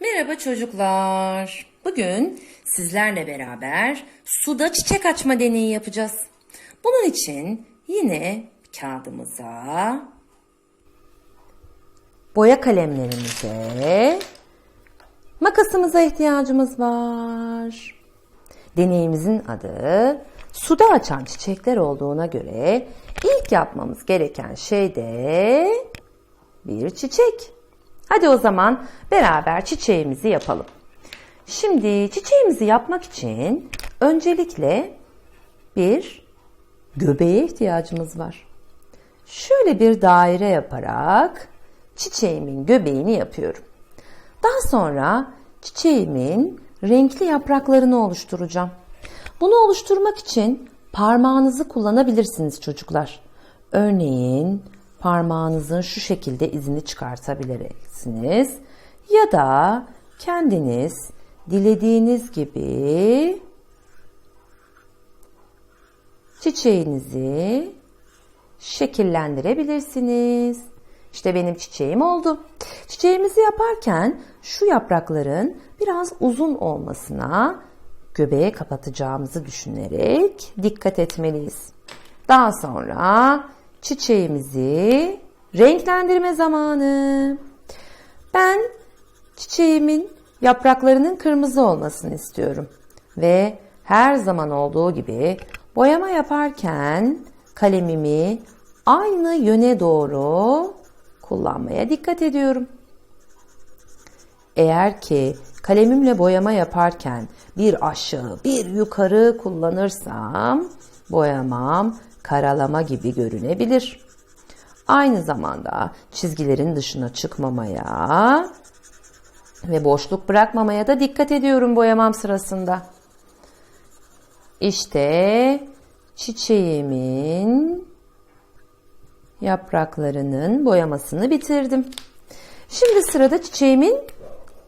Merhaba çocuklar. Bugün sizlerle beraber suda çiçek açma deneyi yapacağız. Bunun için yine kağıdımıza, boya kalemlerimize, makasımıza ihtiyacımız var. Deneyimizin adı suda açan çiçekler olduğuna göre ilk yapmamız gereken şey de bir çiçek. Hadi o zaman beraber çiçeğimizi yapalım. Şimdi çiçeğimizi yapmak için öncelikle bir göbeğe ihtiyacımız var. Şöyle bir daire yaparak çiçeğimin göbeğini yapıyorum. Daha sonra çiçeğimin renkli yapraklarını oluşturacağım. Bunu oluşturmak için parmağınızı kullanabilirsiniz çocuklar. Örneğin parmağınızın şu şekilde izini çıkartabilirsiniz. Ya da kendiniz dilediğiniz gibi çiçeğinizi şekillendirebilirsiniz. İşte benim çiçeğim oldu. Çiçeğimizi yaparken şu yaprakların biraz uzun olmasına göbeğe kapatacağımızı düşünerek dikkat etmeliyiz. Daha sonra çiçeğimizi renklendirme zamanı. Ben çiçeğimin yapraklarının kırmızı olmasını istiyorum. Ve her zaman olduğu gibi boyama yaparken kalemimi aynı yöne doğru kullanmaya dikkat ediyorum. Eğer ki kalemimle boyama yaparken bir aşağı bir yukarı kullanırsam boyamam karalama gibi görünebilir. Aynı zamanda çizgilerin dışına çıkmamaya ve boşluk bırakmamaya da dikkat ediyorum boyamam sırasında. İşte çiçeğimin yapraklarının boyamasını bitirdim. Şimdi sırada çiçeğimin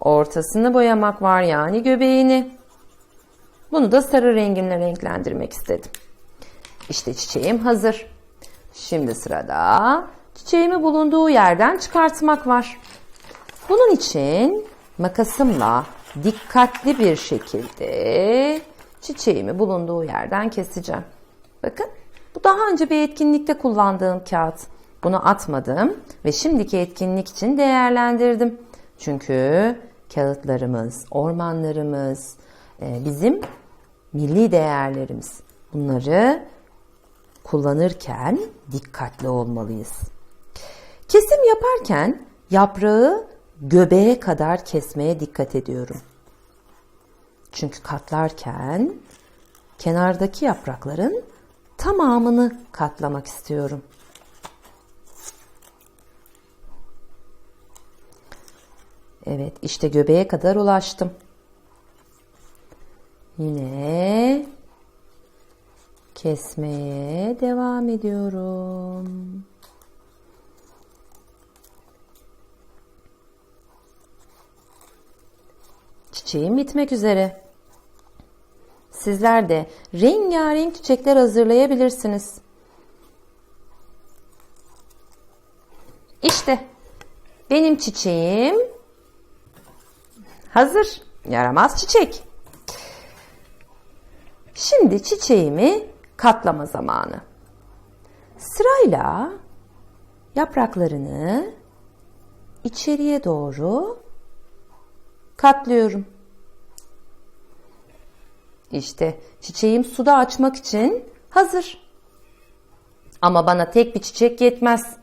ortasını boyamak var yani göbeğini. Bunu da sarı rengimle renklendirmek istedim. İşte çiçeğim hazır. Şimdi sırada çiçeğimi bulunduğu yerden çıkartmak var. Bunun için makasımla dikkatli bir şekilde çiçeğimi bulunduğu yerden keseceğim. Bakın bu daha önce bir etkinlikte kullandığım kağıt. Bunu atmadım ve şimdiki etkinlik için değerlendirdim. Çünkü kağıtlarımız, ormanlarımız e, bizim milli değerlerimiz. Bunları kullanırken dikkatli olmalıyız. Kesim yaparken yaprağı göbeğe kadar kesmeye dikkat ediyorum. Çünkü katlarken kenardaki yaprakların tamamını katlamak istiyorum. Evet, işte göbeğe kadar ulaştım. Yine kesmeye devam ediyorum. Çiçeğim bitmek üzere. Sizler de rengarenk çiçekler hazırlayabilirsiniz. İşte benim çiçeğim hazır. Yaramaz çiçek. Şimdi çiçeğimi katlama zamanı. Sırayla yapraklarını içeriye doğru katlıyorum. İşte çiçeğim suda açmak için hazır. Ama bana tek bir çiçek yetmez.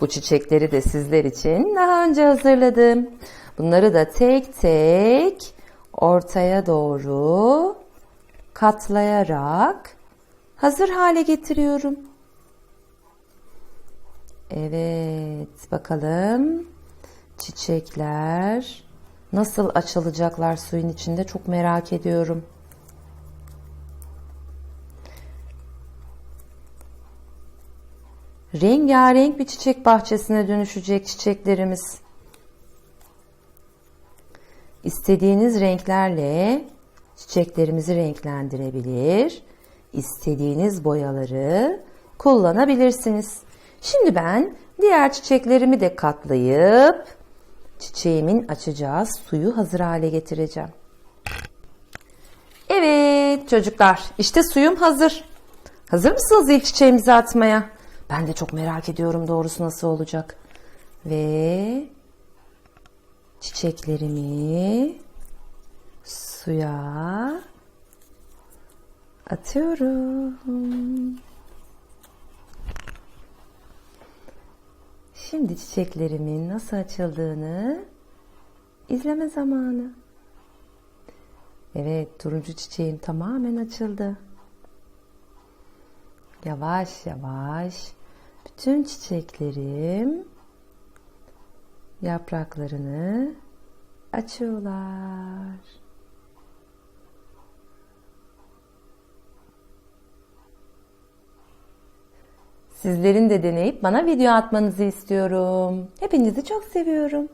Bu çiçekleri de sizler için daha önce hazırladım. Bunları da tek tek ortaya doğru katlayarak hazır hale getiriyorum. Evet, bakalım çiçekler nasıl açılacaklar suyun içinde çok merak ediyorum. Rengarenk bir çiçek bahçesine dönüşecek çiçeklerimiz. İstediğiniz renklerle çiçeklerimizi renklendirebilir, istediğiniz boyaları kullanabilirsiniz. Şimdi ben diğer çiçeklerimi de katlayıp çiçeğimin açacağı suyu hazır hale getireceğim. Evet çocuklar işte suyum hazır. Hazır mısınız ilk çiçeğimizi atmaya? Ben de çok merak ediyorum doğrusu nasıl olacak. Ve çiçeklerimi suya atıyorum. Şimdi çiçeklerimin nasıl açıldığını izleme zamanı. Evet, turuncu çiçeğim tamamen açıldı. Yavaş yavaş bütün çiçeklerim yapraklarını açıyorlar. Sizlerin de deneyip bana video atmanızı istiyorum. Hepinizi çok seviyorum.